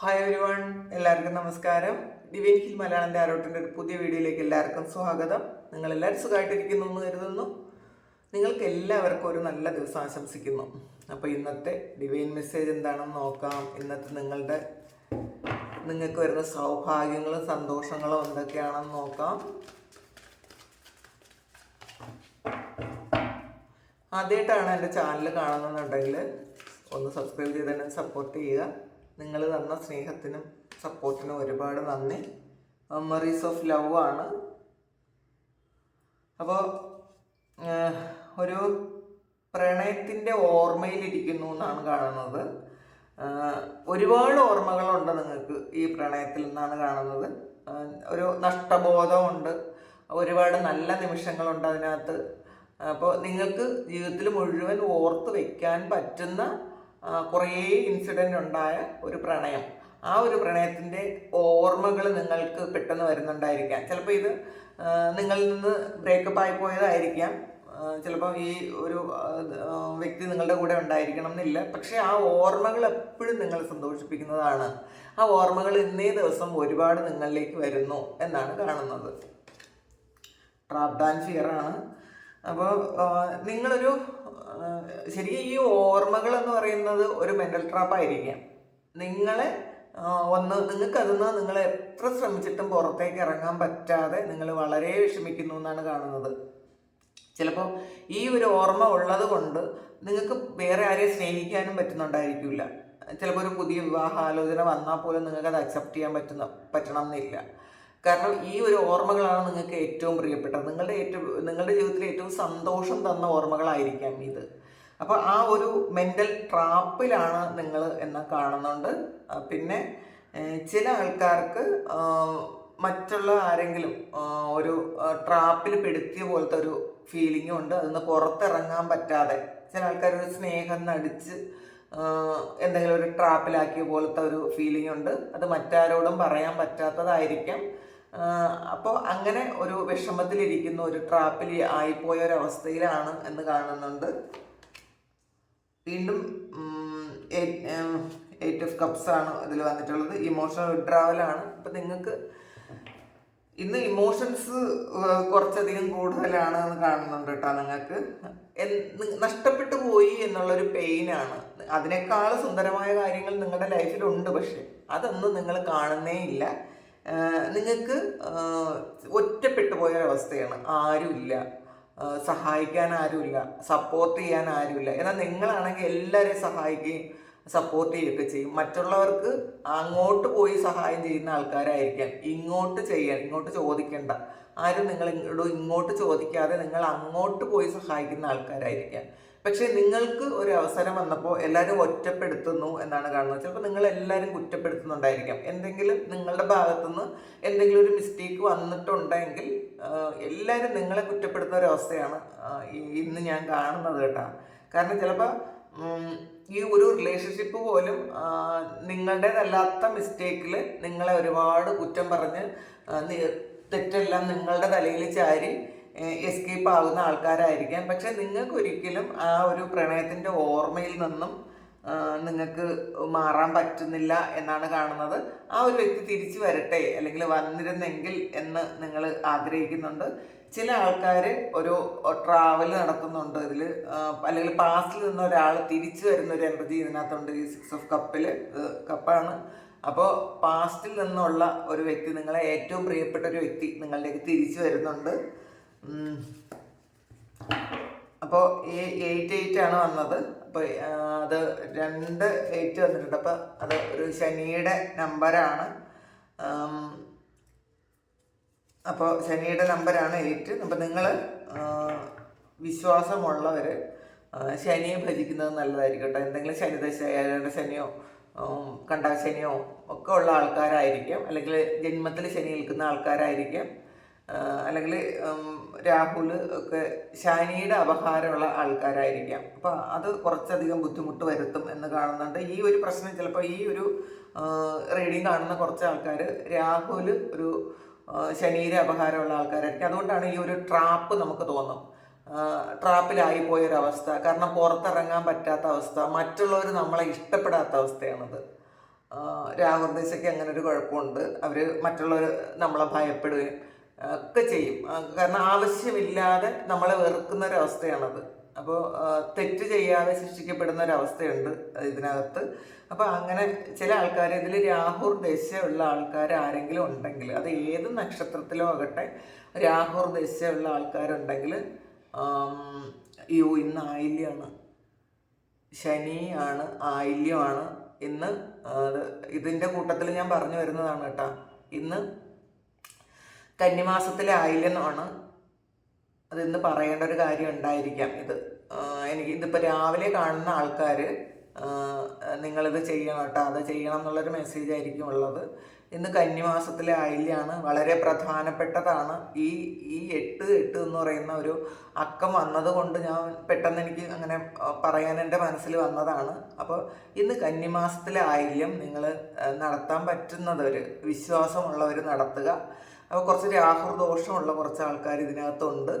Hi every one എല്ലാവർക്കും നമസ്കാരം. Divine hill മലയാളന്റെ ആരോട്ടിന്റെ ഒരു പുതിയ വീഡിയോയിലേക്ക് എല്ലാവർക്കും സ്വാഗതം. നിങ്ങൾ എല്ലാവരും സുഖമായിട്ടിരിക്കുന്നു എന്ന് കരുതുന്നു. നിങ്ങൾക്ക് എല്ലാവർക്കും ഒരു നല്ല ദിവസം ആശംസിക്കുന്നു. അപ്പോൾ ഇന്നത്തെ ഡിവൈൻ മെസ്സേജ് എന്താണെന്ന് നോക്കാം. ഇന്നത്തെ നിങ്ങളുടെ നിങ്ങൾക്ക് വരുന്ന സൗഭാഗ്യങ്ങളും സന്തോഷങ്ങളും എന്തൊക്കെയാണെന്ന് നോക്കാം. ആദ്യമായിട്ടാണ് എന്റെ ചാനൽ കാണുന്നുണ്ടെങ്കിൽ ഒന്ന് സബ്സ്ക്രൈബ് ചെയ്ത് തന്നെ സപ്പോർട്ട് ചെയ്യുക. നിങ്ങൾ തന്ന സ്നേഹത്തിനും സപ്പോർട്ടിനും ഒരുപാട് നന്ദി. മെമ്മറീസ് ഓഫ് ലവ് ആണ്. അപ്പോൾ ഒരു പ്രണയത്തിന്റെ ഓർമ്മയിലിരിക്കുന്നു എന്നാണ് കാണുന്നത്. ഒരുപാട് ഓർമ്മകളുണ്ട് നിങ്ങൾക്ക് ഈ പ്രണയത്തിൽ നിന്നാണ് കാണുന്നത്. ഒരു നഷ്ടബോധമുണ്ട്. ഒരുപാട് നല്ല നിമിഷങ്ങളുണ്ട് അതിനകത്ത്. അപ്പോൾ നിങ്ങൾക്ക് ജീവിതത്തിൽ മുഴുവൻ ഓർത്ത് വെക്കാൻ പറ്റുന്ന കുറേ ഇൻസിഡന്റ് ഉണ്ടായ ഒരു പ്രണയം. ആ ഒരു പ്രണയത്തിന്റെ ഓർമ്മകൾ നിങ്ങൾക്ക് പെട്ടെന്ന് വരുന്നുണ്ടായിരിക്കാം. ചിലപ്പോൾ ഇത് നിങ്ങളിൽ നിന്ന് ബ്രേക്കപ്പ് ആയി പോയതായിരിക്കാം. ചിലപ്പോൾ ഈ ഒരു വ്യക്തി നിങ്ങളുടെ കൂടെ ഉണ്ടായിരിക്കണം എന്നില്ല. പക്ഷേ ആ ഓർമ്മകൾ എപ്പോഴും നിങ്ങളെ സന്തോഷിപ്പിക്കുന്നതാണ്. ആ ഓർമ്മകൾ ഇന്നേ ദിവസം ഒരുപാട് നിങ്ങളിലേക്ക് വരുന്നു എന്നാണ് കാണുന്നത്. ട്രാപ്പ് ആൻഡ് അപ്പോൾ നിങ്ങളൊരു ശരിക്കും ഈ ഓർമ്മകൾ എന്ന് പറയുന്നത് ഒരു മെന്റൽ ട്രാപ്പ് ആയിരിക്കാം. നിങ്ങളെ ഒന്ന് നിങ്ങൾക്ക് അതിൽ നിങ്ങൾ എത്ര ശ്രമിച്ചിട്ടും പുറത്തേക്ക് ഇറങ്ങാൻ പറ്റാതെ നിങ്ങൾ വളരെ വിഷമിക്കുന്നു എന്നാണ് കാണുന്നത്. ചിലപ്പോൾ ഈ ഒരു ഓർമ്മ ഉള്ളത് കൊണ്ട് നിങ്ങൾക്ക് വേറെ ആരെയും സ്നേഹിക്കാനും പറ്റുന്നുണ്ടായിരിക്കില്ല. ചിലപ്പോൾ ഒരു പുതിയ വിവാഹ ആലോചന വന്നാൽ പോലും നിങ്ങൾക്ക് അത് അക്സെപ്റ്റ് ചെയ്യാൻ പറ്റുന്ന പറ്റണം എന്നില്ല. കാരണം ഈ ഒരു ഓർമ്മകളാണ് നിങ്ങൾക്ക് ഏറ്റവും പ്രിയപ്പെട്ടത്. നിങ്ങളുടെ ഏറ്റവും നിങ്ങളുടെ ജീവിതത്തിൽ ഏറ്റവും സന്തോഷം തന്ന ഓർമ്മകളായിരിക്കാം ഇത്. അപ്പോൾ ആ ഒരു മെന്റൽ ട്രാപ്പിലാണ് നിങ്ങൾ എന്ന് കാണുന്നുണ്ട്. പിന്നെ ചില ആൾക്കാർക്ക് മറ്റുള്ള ആരെങ്കിലും ഒരു ട്രാപ്പിൽ പെടുത്തിയ പോലത്തെ ഒരു ഫീലിംഗും ഉണ്ട്. അതിന്ന് പുറത്തിറങ്ങാൻ പറ്റാതെ. ചില ആൾക്കാർ ഒരു സ്നേഹം നടിച്ച് എന്തെങ്കിലും ഒരു ട്രാപ്പിലാക്കിയ പോലത്തെ ഒരു ഫീലിംഗ് ഉണ്ട്. അത് മറ്റാരോടും പറയാൻ പറ്റാത്തതായിരിക്കാം. അപ്പോൾ അങ്ങനെ ഒരു വിഷമത്തിലിരിക്കുന്ന ഒരു ട്രാപ്പിൽ ആയിപ്പോയ ഒരു അവസ്ഥയിലാണ് എന്ന് കാണുന്നുണ്ട്. വീണ്ടും എയ്റ്റ് ഓഫ് കപ്സ് ആണ് ഇതിൽ വന്നിട്ടുള്ളത്. ഇമോഷണൽ വിഡ്രാവലാണ് അപ്പം നിങ്ങൾക്ക് ഇന്ന് ഇമോഷൻസ് കുറച്ചധികം കൂടുതലാണ് എന്ന് കാണുന്നുണ്ട് കേട്ടോ നിങ്ങൾക്ക്. നഷ്ടപ്പെട്ടു പോയി എന്നുള്ളൊരു പെയിനാണ് അതിനേക്കാൾ സുന്ദരമായ കാര്യങ്ങൾ നിങ്ങളുടെ ലൈഫിലുണ്ട് പക്ഷെ അതൊന്നും നിങ്ങൾ കാണുന്നേ ഇല്ല. നിങ്ങൾക്ക് ഒറ്റപ്പെട്ടു പോയൊരവസ്ഥയാണ്. ആരുമില്ല. സഹായിക്കാൻ ആരുമില്ല. സപ്പോർട്ട് ചെയ്യാൻ ആരുമില്ല. എന്നാൽ നിങ്ങളാണെങ്കിൽ എല്ലാവരെയും സഹായിക്കുകയും സപ്പോർട്ട് ചെയ്യുകയൊക്കെ ചെയ്യും. മറ്റുള്ളവർക്ക് അങ്ങോട്ട് പോയി സഹായം ചെയ്യുന്ന ആൾക്കാരായിരിക്കാം. ഇങ്ങോട്ട് ചെയ്യാൻ ഇങ്ങോട്ട് ചോദിക്കേണ്ട. ആരും നിങ്ങളോട് ഇങ്ങോട്ട് ചോദിക്കാതെ നിങ്ങൾ അങ്ങോട്ട് പോയി സഹായിക്കുന്ന ആൾക്കാരായിരിക്കാം. പക്ഷേ നിങ്ങൾക്ക് ഒരു അവസരം വന്നപ്പോൾ എല്ലാവരും ഒറ്റപ്പെടുത്തുന്നു എന്നാണ് കാണുന്നത്. ചിലപ്പോൾ നിങ്ങൾ എല്ലാവരും കുറ്റപ്പെടുത്തുന്നുണ്ടായിരിക്കാം. എന്തെങ്കിലും നിങ്ങളുടെ ഭാഗത്തുനിന്ന് എന്തെങ്കിലും ഒരു മിസ്റ്റേക്ക് വന്നിട്ടുണ്ടെങ്കിൽ എല്ലാവരും നിങ്ങളെ കുറ്റപ്പെടുത്തുന്ന ഒരു അവസ്ഥയാണ് ഇന്ന് ഞാൻ കാണുന്നത് കേട്ടോ. കാരണം ചിലപ്പോൾ ഈ ഒരു റിലേഷൻഷിപ്പ് പോലും നിങ്ങളുടേതല്ലാത്ത മിസ്റ്റേക്കിൽ നിങ്ങളെ ഒരുപാട് കുറ്റം പറഞ്ഞ് തെറ്റെല്ലാം നിങ്ങളുടെ തലയിൽ ചാരി എസ്കേപ്പ് ആവുന്ന ആൾക്കാരായിരിക്കാം. പക്ഷെ നിങ്ങൾക്ക് ഒരിക്കലും ആ ഒരു പ്രണയത്തിന്റെ ഓർമ്മയിൽ നിന്നും നിങ്ങൾക്ക് മാറാൻ പറ്റുന്നില്ല എന്നാണ് കാണുന്നത്. ആ ഒരു വ്യക്തി തിരിച്ചു വരട്ടെ അല്ലെങ്കിൽ വന്നിരുന്നെങ്കിൽ എന്ന് നിങ്ങൾ ആഗ്രഹിക്കുന്നുണ്ട്. ചില ആൾക്കാർ ഒരു ട്രാവൽ നടത്തുന്നുണ്ട്. ഇതിൽ അല്ലെങ്കിൽ പാസ്റ്റിൽ നിന്ന് ഒരാൾ തിരിച്ചു വരുന്ന ഒരു എമ്പതി ഇതിനകത്തുണ്ട്. ഈ സിക്സ് ഓഫ് കപ്പിൽ കപ്പാണ് അപ്പോൾ പാസ്റ്റിൽ നിന്നുള്ള ഒരു വ്യക്തി നിങ്ങളെ ഏറ്റവും പ്രിയപ്പെട്ട ഒരു വ്യക്തി നിങ്ങളിലേക്ക് തിരിച്ചു വരുന്നുണ്ട്. അപ്പോൾ ഈ എയ്റ്റ് എയ്റ്റ് ആണ് വന്നത്. അപ്പോൾ അത് രണ്ട് എയ്റ്റ് വന്നിട്ടുണ്ട്. അപ്പോൾ അത് ഒരു ശനിയുടെ നമ്പറാണ് അപ്പോൾ ശനിയുടെ നമ്പറാണ് എയ്റ്റ് അപ്പോൾ നിങ്ങൾ വിശ്വാസമുള്ളവർ ശനിയെ ഭജിക്കുന്നത് നല്ലതായിരിക്കും കേട്ടോ. എന്തെങ്കിലും ശനിദശ ഏഴാണ്ട് ശനിയോ കണ്ടാശനിയോ ഒക്കെ ഉള്ള ആൾക്കാരായിരിക്കാം. അല്ലെങ്കിൽ ജന്മത്തിൽ ശനി നിൽക്കുന്ന ആൾക്കാരായിരിക്കാം. അല്ലെങ്കിൽ രാഹുൽ ഒക്കെ ശനിയുടെ അപഹാരമുള്ള ആൾക്കാരായിരിക്കാം. അപ്പോൾ അത് കുറച്ചധികം ബുദ്ധിമുട്ട് വരുത്തും എന്ന് കാണുന്നുണ്ട്. ഈ ഒരു പ്രശ്നം ചിലപ്പോൾ ഈ ഒരു റീഡിങ് കാണുന്ന കുറച്ച് ആൾക്കാർ രാഹുൽ ഒരു ശനിയുടെ അപഹാരമുള്ള ആൾക്കാരായിരിക്കും. അതുകൊണ്ടാണ് ഈ ഒരു ട്രാപ്പ് നമുക്ക് തോന്നും. ട്രാപ്പിലായി പോയൊരവസ്ഥ. കാരണം പുറത്തിറങ്ങാൻ പറ്റാത്ത അവസ്ഥ. മറ്റുള്ളവർ നമ്മളെ ഇഷ്ടപ്പെടാത്ത അവസ്ഥയാണത്. രാഹുർദേശയ്ക്ക് അങ്ങനെ ഒരു കുഴപ്പമുണ്ട്. അവർ മറ്റുള്ളവർ നമ്മളെ ഭയപ്പെടുകയും ഒക്കെ ചെയ്യും. കാരണം ആവശ്യമില്ലാതെ നമ്മളെ വെറുക്കുന്ന ഒരവസ്ഥയാണത് അപ്പോൾ തെറ്റ് ചെയ്യാതെ ശിക്ഷിക്കപ്പെടുന്ന ഒരവസ്ഥയുണ്ട് ഇതിനകത്ത്. അപ്പോൾ അങ്ങനെ ചില ആൾക്കാർ ഇതിൽ രാഹുർ ദശയുള്ള ആൾക്കാർ ആരെങ്കിലും ഉണ്ടെങ്കിൽ അത് ഏത് നക്ഷത്രത്തിലോ ആകട്ടെ രാഹുർ ദശയുള്ള ആൾക്കാരുണ്ടെങ്കിൽ യു ഇന്ന് ആയില്യമാണ് ശനിയാണ് ആയില്യമാണ് ഇന്ന് ഇതിന്റെ കൂട്ടത്തിൽ ഞാൻ പറഞ്ഞു വരുന്നതാണ് കേട്ടോ. ഇന്ന് കന്നിമാസത്തിലെ ആയില്ലെന്നാണ് അതിന്ന് പറയേണ്ട ഒരു കാര്യം ഉണ്ടായിരിക്കാം. ഇത് എനിക്ക് ഇതിപ്പോൾ രാവിലെ കാണുന്ന ആൾക്കാർ നിങ്ങളിത് ചെയ്യണം കേട്ടോ അത് ചെയ്യണം എന്നുള്ളൊരു മെസ്സേജ് ആയിരിക്കും ഉള്ളത്. ഇന്ന് കന്നിമാസത്തിലെ ആയില്യാണ് വളരെ പ്രധാനപ്പെട്ടതാണ്. ഈ ഈ എട്ട് എട്ട് എന്ന് പറയുന്ന ഒരു അക്കം വന്നത് കൊണ്ട് ഞാൻ പെട്ടെന്ന് എനിക്ക് അങ്ങനെ പറയാൻ എന്റെ മനസ്സിൽ വന്നതാണ്. അപ്പോൾ ഇന്ന് കന്നിമാസത്തിലെ ആയില്യം നിങ്ങൾ നടത്താൻ പറ്റുന്നവർ വിശ്വാസമുള്ളവർ നടത്തുക. അപ്പോൾ കുറച്ച് രാഹുർ ദോഷമുള്ള കുറച്ച് ആൾക്കാർ ഇതിനകത്തുണ്ട്.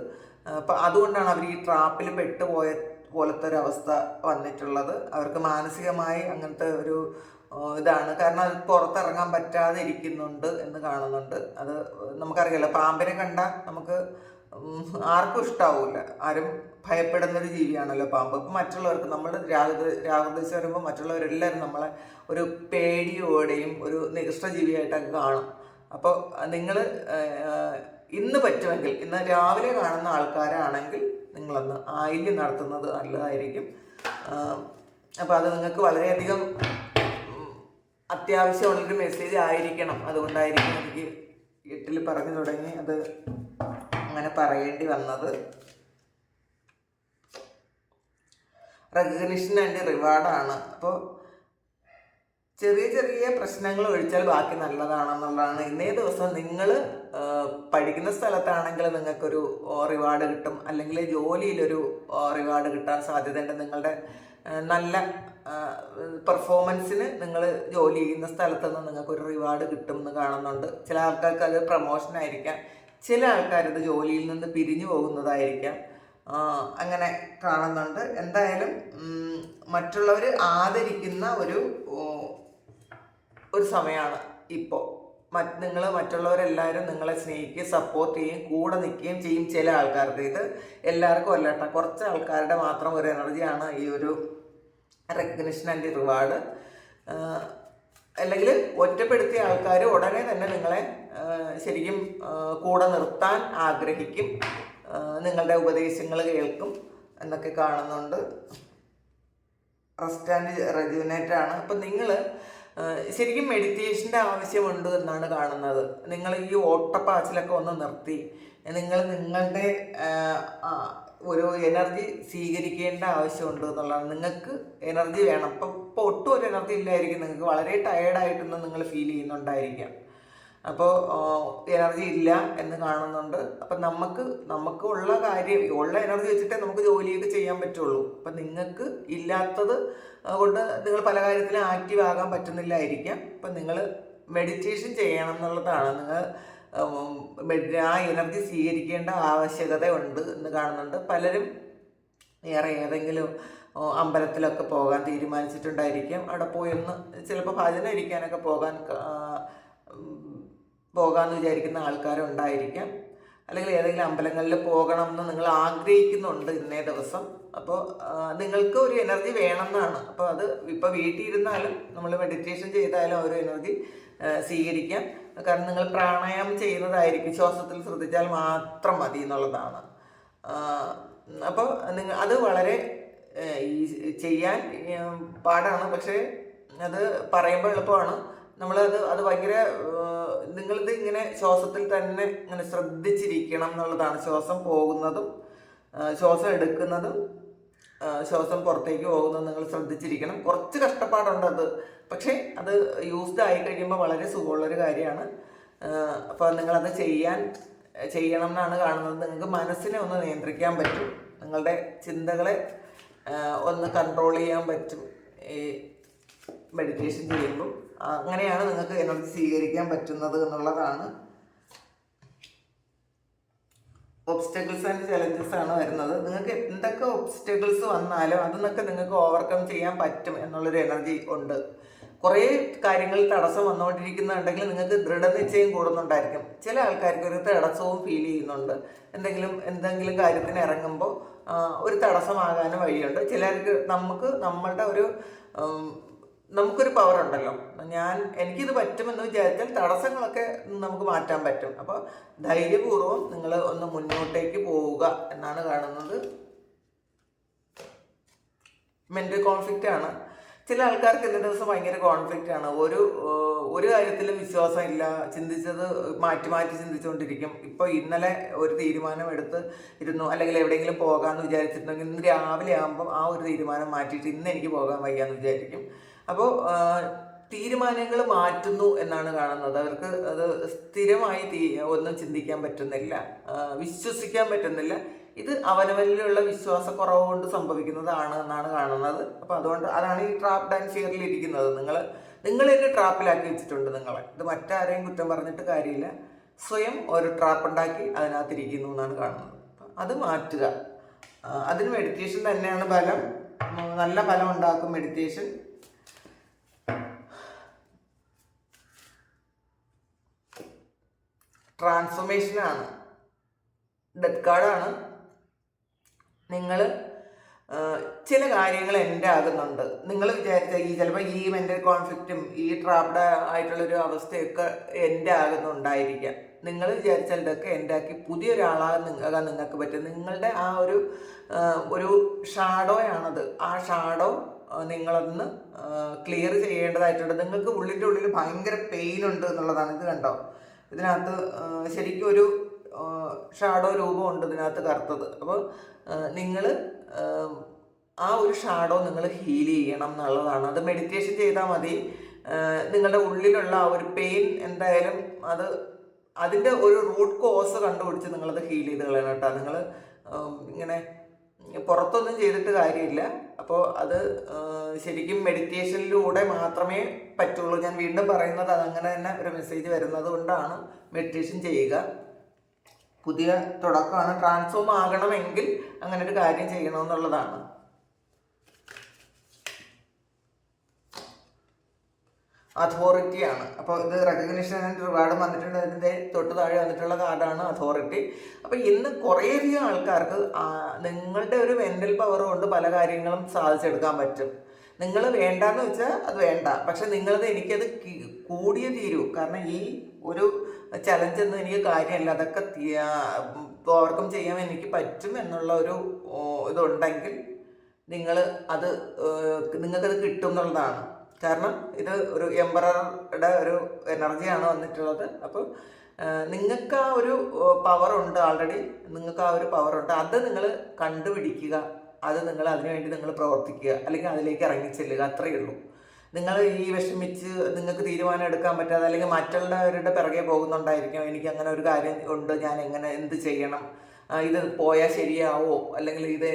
അപ്പം അതുകൊണ്ടാണ് അവർ ഈ ട്രാപ്പിൽ പെട്ടുപോയ പോലത്തെ ഒരു അവസ്ഥ വന്നിട്ടുള്ളത്. അവർക്ക് മാനസികമായി അങ്ങനത്തെ ഒരു ഇതാണ്. കാരണം അത് പുറത്തിറങ്ങാൻ പറ്റാതെ ഇരിക്കുന്നുണ്ട് എന്ന് കാണുന്നുണ്ട്. അത് നമുക്കറിയാലോ പാമ്പിനെ കണ്ട നമുക്ക് ആർക്കും ഇഷ്ടാവില്ല ആരും ഭയപ്പെടുന്നൊരു ജീവിയാണല്ലോ പാമ്പ്. അപ്പം മറ്റുള്ളവർക്ക് നമ്മൾ രാഹുദേശം വരുമ്പോൾ മറ്റുള്ളവരെല്ലാവരും നമ്മളെ ഒരു പേടിയോടെയും ഒരു നികൃഷ്ട ജീവിയായിട്ടൊക്കെ കാണും. അപ്പോൾ നിങ്ങൾ ഇന്ന് പറ്റുമെങ്കിൽ ഇന്ന് രാവിലെ കാണുന്ന ആൾക്കാരാണെങ്കിൽ നിങ്ങളൊന്ന് ആയില്യം നടത്തുന്നത് നല്ലതായിരിക്കും. അപ്പോൾ അത് നിങ്ങൾക്ക് വളരെയധികം അത്യാവശ്യമുള്ളൊരു മെസ്സേജ് ആയിരിക്കണം. അതുകൊണ്ടായിരിക്കും എനിക്ക് എട്ടിൽ പറഞ്ഞു തുടങ്ങി അത് അങ്ങനെ പറയേണ്ടി വന്നത്. റെക്കഗ്നിഷൻ ആൻഡ് റിവാർഡാണ് അപ്പോൾ ചെറിയ ചെറിയ പ്രശ്നങ്ങൾ ഒഴിച്ചാൽ ബാക്കി നല്ലതാണെന്നുള്ളതാണ്. ഇന്നേ ദിവസം നിങ്ങൾ പഠിക്കുന്ന സ്ഥലത്താണെങ്കിൽ നിങ്ങൾക്കൊരു റിവാർഡ് കിട്ടും. അല്ലെങ്കിൽ ജോലിയിലൊരു റിവാർഡ് കിട്ടാൻ സാധ്യതയുണ്ട്. നിങ്ങളുടെ നല്ല പെർഫോമൻസിന് നിങ്ങൾ ജോലി ചെയ്യുന്ന സ്ഥലത്ത് നിന്ന് നിങ്ങൾക്കൊരു റിവാർഡ് കിട്ടും എന്ന് കാണുന്നുണ്ട്. ചില ആൾക്കാർക്ക് അത് പ്രൊമോഷൻ ആയിരിക്കാം. ചില ആൾക്കാർ ഇത് ജോലിയിൽ നിന്ന് പിരിഞ്ഞു പോകുന്നതായിരിക്കാം. അങ്ങനെ കാണുന്നുണ്ട്. എന്തായാലും മറ്റുള്ളവർ ആദരിക്കുന്ന ഒരു ഒരു സമയമാണ് ഇപ്പോൾ മറ്റ് നിങ്ങൾ മറ്റുള്ളവരെല്ലാവരും നിങ്ങളെ സ്നേഹിക്കുകയും സപ്പോർട്ട് ചെയ്യുകയും കൂടെ നിൽക്കുകയും ചെയ്യും ചില ആൾക്കാർക്ക് ഇത്. എല്ലാവർക്കും അല്ല കേട്ടോ കുറച്ച് ആൾക്കാരുടെ മാത്രം ഒരു എനർജിയാണ് ഈ ഒരു റെക്കഗ്നിഷൻ ആൻഡ് റിവാർഡ് അല്ലെങ്കിൽ ഒറ്റപ്പെടുത്തിയ ആൾക്കാർ ഉടനെ തന്നെ നിങ്ങളെ ശരിക്കും കൂടെ നിർത്താൻ ആഗ്രഹിക്കും. നിങ്ങളുടെ ഉപദേശങ്ങൾ കേൾക്കും എന്നൊക്കെ കാണുന്നുണ്ട്. റെസ്റ്റ് ആൻഡ് ആണ്. അപ്പം നിങ്ങൾ ശരിക്കും മെഡിറ്റേഷന്റെ ആവശ്യമുണ്ട് എന്നാണ് കാണുന്നത്. നിങ്ങൾ ഈ ഓട്ടപ്പാച്ചിലൊക്കെ ഒന്ന് നിർത്തി. നിങ്ങൾ നിങ്ങളുടെ ഒരു എനർജി സ്വീകരിക്കേണ്ട ആവശ്യമുണ്ട് എന്നുള്ളതാണ്. നിങ്ങൾക്ക് എനർജി വേണം. ഇപ്പം ഇപ്പോൾ ഒട്ടും ഒരു എനർജി ഇല്ലായിരിക്കും. നിങ്ങൾക്ക് വളരെ ടയേർഡായിട്ടൊന്നും നിങ്ങൾ ഫീൽ ചെയ്യുന്നുണ്ടായിരിക്കാം. അപ്പോൾ എനർജി ഇല്ല എന്ന് കാണുന്നുണ്ട്. അപ്പം നമുക്ക് നമുക്ക് ഉള്ള കാര്യം ഉള്ള എനർജി വെച്ചിട്ടേ നമുക്ക് ജോലിയൊക്കെ ചെയ്യാൻ പറ്റുള്ളൂ. അപ്പം നിങ്ങൾക്ക് ഇല്ലാത്തത് കൊണ്ട് നിങ്ങൾ പല കാര്യത്തിലും ആക്റ്റീവ് ആകാൻ പറ്റുന്നില്ലായിരിക്കാം. അപ്പം നിങ്ങൾ മെഡിറ്റേഷൻ ചെയ്യണം എന്നുള്ളതാണ്. നിങ്ങൾ ആ എനർജി സ്വീകരിക്കേണ്ട ആവശ്യകത ഉണ്ട് എന്ന് കാണുന്നുണ്ട്. പലരും വേറെ ഏതെങ്കിലും അമ്പലത്തിലൊക്കെ പോകാൻ തീരുമാനിച്ചിട്ടുണ്ടായിരിക്കും. അവിടെ പോയി ഒന്ന് ചിലപ്പോൾ ഭജന ഇരിക്കാനൊക്കെ പോകാൻ പോകാമെന്ന് വിചാരിക്കുന്ന ആൾക്കാരുണ്ടായിരിക്കാം. അല്ലെങ്കിൽ ഏതെങ്കിലും അമ്പലങ്ങളിൽ പോകണം എന്ന് നിങ്ങൾ ആഗ്രഹിക്കുന്നുണ്ട് ഇന്നേ ദിവസം. അപ്പോൾ നിങ്ങൾക്ക് ഒരു എനർജി വേണമെന്നാണ്. അപ്പോൾ അത് ഇപ്പോൾ വീട്ടിൽ ഇരുന്നാലും നമ്മൾ മെഡിറ്റേഷൻ ചെയ്താലും ആ ഒരു എനർജി സ്വീകരിക്കാം. കാരണം നിങ്ങൾ പ്രാണായാമം ചെയ്യുന്നതായിരിക്കും. ശ്വാസത്തിൽ ശ്രദ്ധിച്ചാൽ മാത്രം മതി എന്നുള്ളതാണ്. അപ്പോൾ നിങ്ങൾ അത് വളരെ ഈ ചെയ്യാൻ പാടാണ്. പക്ഷേ അത് പറയുമ്പോൾ എളുപ്പമാണ്. നമ്മളത് അത് ഭയങ്കര നിങ്ങളിത് ഇങ്ങനെ ശ്വാസത്തിൽ തന്നെ ഇങ്ങനെ ശ്രദ്ധിച്ചിരിക്കണം എന്നുള്ളതാണ്. ശ്വാസം പോകുന്നതും ശ്വാസം എടുക്കുന്നതും ശ്വാസം പുറത്തേക്ക് പോകുന്നതും നിങ്ങൾ ശ്രദ്ധിച്ചിരിക്കണം. കുറച്ച് കഷ്ടപ്പാടുണ്ട് അത് പക്ഷേ അത് യൂസ്ഡ് ആയി കഴിയുമ്പോൾ വളരെ സുഖമുള്ളൊരു കാര്യമാണ്. അപ്പോൾ നിങ്ങളത് ചെയ്യാൻ ചെയ്യണം എന്നാണ് കാണുന്നത്. നിങ്ങൾക്ക് മനസ്സിനെ ഒന്ന് നിയന്ത്രിക്കാൻ പറ്റും. നിങ്ങളുടെ ചിന്തകളെ ഒന്ന് കൺട്രോൾ ചെയ്യാൻ പറ്റും. ഈ മെഡിറ്റേഷൻ ചെയ്യുമ്പോൾ. അങ്ങനെയാണ് നിങ്ങൾക്ക് എനർജി സ്വീകരിക്കാൻ പറ്റുന്നത് എന്നുള്ളതാണ്. ഒബ്സ്റ്റക്കിൾസ് ആൻഡ് ചലഞ്ചസ് ആണ് വരുന്നത്. നിങ്ങൾക്ക് എന്തൊക്കെ ഒബ്സ്റ്റക്കിൾസ് വന്നാലും അതിൽ നിന്നൊക്കെ നിങ്ങൾക്ക് ഓവർകം ചെയ്യാൻ പറ്റും എന്നുള്ളൊരു എനർജി ഉണ്ട്. കുറേ കാര്യങ്ങൾ തടസ്സം വന്നുകൊണ്ടിരിക്കുന്നുണ്ടെങ്കിൽ നിങ്ങൾക്ക് ദൃഢനിശ്ചയം കൂടുന്നുണ്ടായിരിക്കും. ചില ആൾക്കാർക്ക് ഒരു തടസ്സവും ഫീൽ ചെയ്യുന്നുണ്ട്. എന്തെങ്കിലും എന്തെങ്കിലും കാര്യത്തിന് ഇറങ്ങുമ്പോൾ ഒരു തടസ്സമാകാനും വഴിയുണ്ട്. ചിലർക്ക് നമുക്ക് നമ്മളുടെ ഒരു നമുക്കൊരു പവർ ഉണ്ടല്ലോ. ഞാൻ എനിക്കിത് പറ്റുമെന്ന് വിചാരിച്ചാൽ തടസ്സങ്ങളൊക്കെ നമുക്ക് മാറ്റാൻ പറ്റും. അപ്പോൾ ധൈര്യപൂർവം നിങ്ങൾ ഒന്ന് മുന്നോട്ടേക്ക് പോവുക എന്നാണ് കാണുന്നത്. മെന്റൽ കോൺഫ്ലിക്റ്റ് ആണ്. ചില ആൾക്കാർക്ക് ഇന്നത്തെ ദിവസം ഭയങ്കര കോൺഫ്ലിക്റ്റ് ആണ്. ഒരു ഒരു കാര്യത്തിലും വിശ്വാസം ഇല്ല. ചിന്തിച്ചത് മാറ്റി മാറ്റി ചിന്തിച്ചുകൊണ്ടിരിക്കും. ഇപ്പോൾ ഇന്നലെ ഒരു തീരുമാനം എടുത്ത് ഇരുന്നു. അല്ലെങ്കിൽ എവിടെയെങ്കിലും പോകാമെന്ന് വിചാരിച്ചിട്ടുണ്ടെങ്കിൽ ഇന്ന് രാവിലെ ആകുമ്പോൾ ആ ഒരു തീരുമാനം മാറ്റിയിട്ട് ഇന്ന് എനിക്ക് പോകാൻ വയ്യാന്ന് വിചാരിക്കും. അപ്പോൾ തീരുമാനങ്ങൾ മാറ്റുന്നു എന്നാണ് കാണുന്നത്. അവർക്ക് അത് സ്ഥിരമായി ഒന്നും ചിന്തിക്കാൻ പറ്റുന്നില്ല. വിശ്വസിക്കാൻ പറ്റുന്നില്ല. ഇത് അവനവനിലുള്ള വിശ്വാസക്കുറവ് കൊണ്ട് സംഭവിക്കുന്നതാണ് എന്നാണ് കാണുന്നത്. അപ്പോൾ അതുകൊണ്ട് അതാണ് ഈ ട്രാപ്പ് ആൻഡ് ഫിയറിൽ ഇരിക്കുന്നത്. നിങ്ങൾ നിങ്ങളെയൊക്കെ ട്രാപ്പിലാക്കി വെച്ചിട്ടുണ്ട് നിങ്ങളെ. ഇത് മറ്റാരെയും കുറ്റം പറഞ്ഞിട്ട് കാര്യമില്ല. സ്വയം ഒരു ട്രാപ്പ് ഉണ്ടാക്കി അതിനകത്തിരിക്കുന്നു എന്നാണ് കാണുന്നത്. അത് മാറ്റുക. അതിന് മെഡിറ്റേഷൻ തന്നെയാണ് ഫലം നല്ല ഫലം ഉണ്ടാക്കും മെഡിറ്റേഷൻ ട്രാൻസ്ഫോർമേഷനാണ്. ഡെത്ത് കാർഡാണ് നിങ്ങൾ ചില കാര്യങ്ങൾ എന്റെ ആകുന്നുണ്ട്. നിങ്ങൾ വിചാരിച്ച ഈ ചിലപ്പോൾ ഈ മെന്റൽ കോൺഫ്ലിക്റ്റും ഈ ട്രാപ്ഡ് ആയിട്ടുള്ളൊരു അവസ്ഥയൊക്കെ എന്റെ ആകുന്നുണ്ടായിരിക്കാം. നിങ്ങൾ വിചാരിച്ചാൽ ഇതൊക്കെ എന്റെ ആക്കി പുതിയൊരാളാകാൻ ആകാൻ നിങ്ങൾക്ക് പറ്റും. നിങ്ങളുടെ ആ ഒരു ഒരു ഷാഡോയാണത്. ആ ഷാഡോ നിങ്ങളൊന്ന് ക്ലിയർ ചെയ്യേണ്ടതായിട്ടുണ്ട്. നിങ്ങൾക്ക് ഉള്ളിന്റെ ഉള്ളിൽ ഭയങ്കര പെയിൻ ഉണ്ട് എന്നുള്ളതാണ് ഇത് കണ്ടോ? ഇതിനകത്ത് ശരിക്കും ഒരു ഷാഡോ രൂപമുണ്ട് ഇതിനകത്ത് കറുത്തത്. അപ്പോൾ നിങ്ങൾ ആ ഒരു ഷാഡോ നിങ്ങൾ ഹീൽ ചെയ്യണം എന്നുള്ളതാണ്. അത് മെഡിറ്റേഷൻ ചെയ്താൽ മതി. നിങ്ങളുടെ ഉള്ളിലുള്ള ആ ഒരു പെയിൻ എന്തായാലും അത് അതിന്റെ ഒരു റൂട്ട് കോസ് കണ്ടുപിടിച്ച് നിങ്ങളത് ഹീൽ ചെയ്ത് കളയണം കേട്ടോ. നിങ്ങൾ ഇങ്ങനെ പുറത്തൊന്നും ചെയ്തിട്ട് കാര്യമില്ല. അപ്പോൾ അത് ശരിക്കും മെഡിറ്റേഷനിലൂടെ മാത്രമേ പറ്റുള്ളൂ. ഞാൻ വീണ്ടും പറയുന്നത് അതങ്ങനെ തന്നെ ഒരു മെസ്സേജ് വരുന്നത് കൊണ്ടാണ് മെഡിറ്റേഷൻ ചെയ്യുക. പുതിയ തുടക്കമാണ്. ട്രാൻസ്ഫോം ആകണമെങ്കിൽ അങ്ങനെ ഒരു കാര്യം ചെയ്യണമെന്നുള്ളതാണ്. അതോറിറ്റിയാണ് അപ്പോൾ ഇത് റെക്കഗ്നിഷൻ ആൻഡ് റിവാർഡ് വന്നിട്ടുണ്ട്. അതിന്റെ തൊട്ട് താഴെ വന്നിട്ടുള്ള കാർഡാണ് അതോറിറ്റി അപ്പോൾ ഇന്ന് കുറേയധികം ആൾക്കാർക്ക് നിങ്ങളുടെ ഒരു മെന്റൽ പവർ കൊണ്ട് പല കാര്യങ്ങളും സാധിച്ചെടുക്കാൻ പറ്റും. നിങ്ങൾ വേണ്ടാന്ന് വെച്ചാൽ അത് വേണ്ട. പക്ഷെ നിങ്ങളത് എനിക്കത് കൂടിയ തീരൂ. കാരണം ഈ ഒരു ചലഞ്ച് ഒന്നും എനിക്ക് കാര്യമല്ല. അതൊക്കെ ഓവർകം ചെയ്യാൻ എനിക്ക് പറ്റും എന്നുള്ള ഒരു ഇതുണ്ടെങ്കിൽ നിങ്ങൾ അത് നിങ്ങൾക്കത് കിട്ടും എന്നുള്ളതാണ്. കാരണം ഇത് ഒരു എംബററുടെ ഒരു എനർജിയാണ് വന്നിട്ടുള്ളത്. അപ്പോൾ നിങ്ങൾക്ക് ആ ഒരു പവർ ഉണ്ട് ആൾറെഡി നിങ്ങൾക്ക് ആ ഒരു പവർ ഉണ്ട്. അത് നിങ്ങൾ കണ്ടുപിടിക്കുക. അത് നിങ്ങൾ അതിനുവേണ്ടി നിങ്ങൾ പ്രവർത്തിക്കുക. അല്ലെങ്കിൽ അതിലേക്ക് ഇറങ്ങിച്ചെല്ലുക അത്രയേ ഉള്ളൂ. നിങ്ങൾ ഈ വിഷമിച്ച് നിങ്ങൾക്ക് തീരുമാനം എടുക്കാൻ പറ്റാതെ അല്ലെങ്കിൽ മറ്റുള്ളവരുടെ പിറകെ പോകുന്നുണ്ടായിരിക്കും. എനിക്ക് അങ്ങനെ ഒരു കാര്യം ഉണ്ട്. ഞാൻ എങ്ങനെ എന്ത് ചെയ്യണം? ഇത് പോയാൽ ശരിയാവോ? അല്ലെങ്കിൽ ഇത്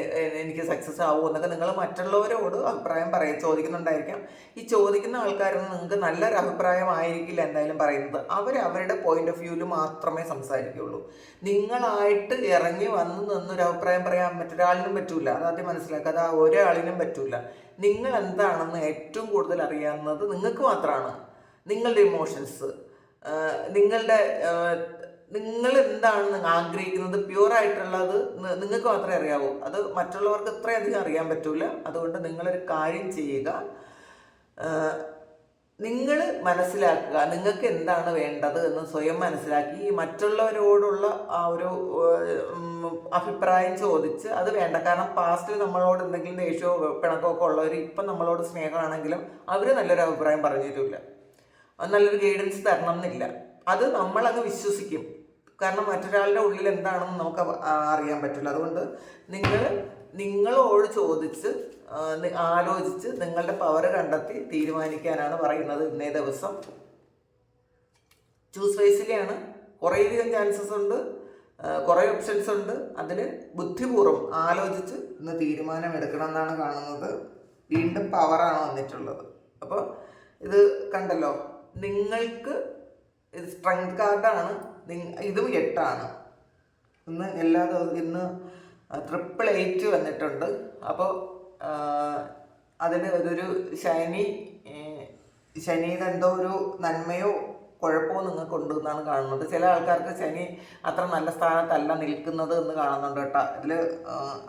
എനിക്ക് സക്സസ് ആവോ? എന്നൊക്കെ നിങ്ങൾ മറ്റുള്ളവരോട് അഭിപ്രായം പറയാൻ ചോദിക്കുന്നുണ്ടായിരിക്കാം. ഈ ചോദിക്കുന്ന ആൾക്കാരൊന്നും നിങ്ങൾക്ക് നല്ലൊരു അഭിപ്രായമായിരിക്കില്ല എന്തായാലും പറയുന്നത്. അവർ അവരുടെ പോയിന്റ് ഓഫ് വ്യൂവിൽ മാത്രമേ സംസാരിക്കുകയുള്ളൂ നിങ്ങളായിട്ട് ഇറങ്ങി വന്ന് നിന്നൊരു അഭിപ്രായം പറയാൻ മറ്റൊരാളിനും പറ്റൂല. അതാദ്യം മനസ്സിലാക്കുക. അത് ആ ഒരാളിനും പറ്റൂല. നിങ്ങൾ എന്താണെന്ന് ഏറ്റവും കൂടുതൽ അറിയാവുന്നത് നിങ്ങൾക്ക് മാത്രമാണ്. നിങ്ങളുടെ ഇമോഷൻസ് നിങ്ങളുടെ നിങ്ങൾ എന്താണ് ആഗ്രഹിക്കുന്നത്? പ്യുവർ ആയിട്ടുള്ളത് നിങ്ങൾക്ക് മാത്രമേ അറിയാവൂ. അത് മറ്റുള്ളവർക്ക് ഇത്രയധികം അറിയാൻ പറ്റൂല. അതുകൊണ്ട് നിങ്ങളൊരു കാര്യം ചെയ്യുക. നിങ്ങൾ മനസ്സിലാക്കുക നിങ്ങൾക്ക് എന്താണ് വേണ്ടത് എന്ന് സ്വയം മനസ്സിലാക്കി മറ്റുള്ളവരോടുള്ള ആ ഒരു അഭിപ്രായം ചോദിച്ച് അത് വേണ്ട. കാരണം പാസ്റ്റിൽ നമ്മളോട് എന്തെങ്കിലും ദേഷ്യമോ പിണക്കമോ ഒക്കെ ഉള്ളവർ ഇപ്പം നമ്മളോട് സ്നേഹമാണെങ്കിലും അവർ നല്ലൊരു അഭിപ്രായം പറഞ്ഞിട്ടില്ല. നല്ലൊരു ഗൈഡൻസ് തരണം എന്നില്ല അത് നമ്മളങ്ങ് വിശ്വസിക്കും. കാരണം മറ്റൊരാളുടെ ഉള്ളിൽ എന്താണെന്ന് നമുക്ക് അറിയാൻ പറ്റില്ല. അതുകൊണ്ട് നിങ്ങൾ നിങ്ങളോട് ചോദിച്ച് ആലോചിച്ച് നിങ്ങളുടെ പവർ കണ്ടെത്തി തീരുമാനിക്കാനാണ് പറയുന്നത് ഇന്നേ ദിവസം. ചൂസ് വൈസിലെയാണ് കുറേയധികം ചാൻസസ് ഉണ്ട്. കുറേ ഓപ്ഷൻസ് ഉണ്ട്. അതിൽ ബുദ്ധിപൂർവം ആലോചിച്ച് ഇന്ന് തീരുമാനം എടുക്കണം എന്നാണ് കാണുന്നത്. വീണ്ടും പവറാണ് വന്നിട്ടുള്ളത്. അപ്പോൾ ഇത് കണ്ടല്ലോ. നിങ്ങൾക്ക് ഇത് സ്ട്രെങ്ത് കാർഡാണ് ഇതും എട്ടാണ്. ഇന്ന് എല്ലാ ദിവസവും ഇന്ന് ട്രിപ്പിൾ എയ്റ്റ് വന്നിട്ടുണ്ട്. അപ്പോൾ അതിൽ ഇതൊരു ശനി ശനിയുടെ എന്തോ ഒരു നന്മയോ കുഴപ്പമോ നിങ്ങൾക്ക് ഉണ്ട് എന്നാണ് കാണുന്നത്. ചില ആൾക്കാർക്ക് ശനി അത്ര നല്ല സ്ഥാനത്തല്ല നിൽക്കുന്നത് എന്ന് കാണുന്നുണ്ട് കേട്ടോ. ഇതിൽ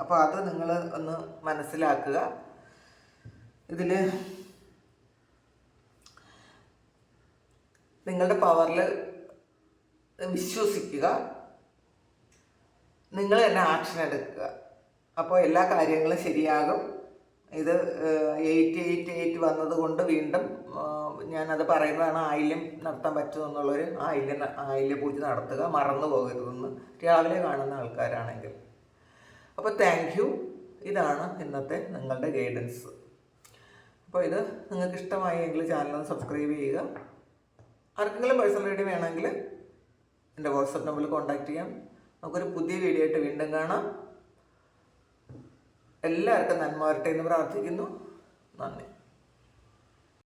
അപ്പോൾ അത് നിങ്ങൾ ഒന്ന് മനസ്സിലാക്കുക. ഇതിൽ നിങ്ങളുടെ പവറിൽ വിശ്വസിക്കുക. നിങ്ങൾ തന്നെ ആക്ഷൻ എടുക്കുക. അപ്പോൾ എല്ലാ കാര്യങ്ങളും ശരിയാകും. ഇത് എയ്റ്റ് എയ്റ്റ് എയ്റ്റ് വന്നത് കൊണ്ട് വീണ്ടും ഞാനത് പറയുന്നതാണ് ആയില്യം നടത്താൻ പറ്റുമെന്നുള്ളൊരു ആയില്യം ആയില്യ പൂജ നടത്തുക. മറന്നു പോകരുതെന്ന് രാവിലെ കാണുന്ന ആൾക്കാരാണെങ്കിൽ. അപ്പോൾ താങ്ക് യു ഇതാണ് ഇന്നത്തെ നിങ്ങളുടെ ഗൈഡൻസ് അപ്പോൾ ഇത് നിങ്ങൾക്ക് ഇഷ്ടമായെങ്കിൽ ചാനൽ സബ്സ്ക്രൈബ് ചെയ്യുക. ആർക്കെങ്കിലും പേഴ്സണൽ റീഡിംഗ് വേണമെങ്കിൽ എന്റെ വാട്സപ്പ് നമ്പറിൽ കോൺടാക്ട് ചെയ്യാം. നമുക്കൊരു പുതിയ വീഡിയോ ആയിട്ട് വീണ്ടും കാണാം. എല്ലാവർക്കും നന്മ വരട്ടെ എന്ന് പ്രാർത്ഥിക്കുന്നു. നന്ദി.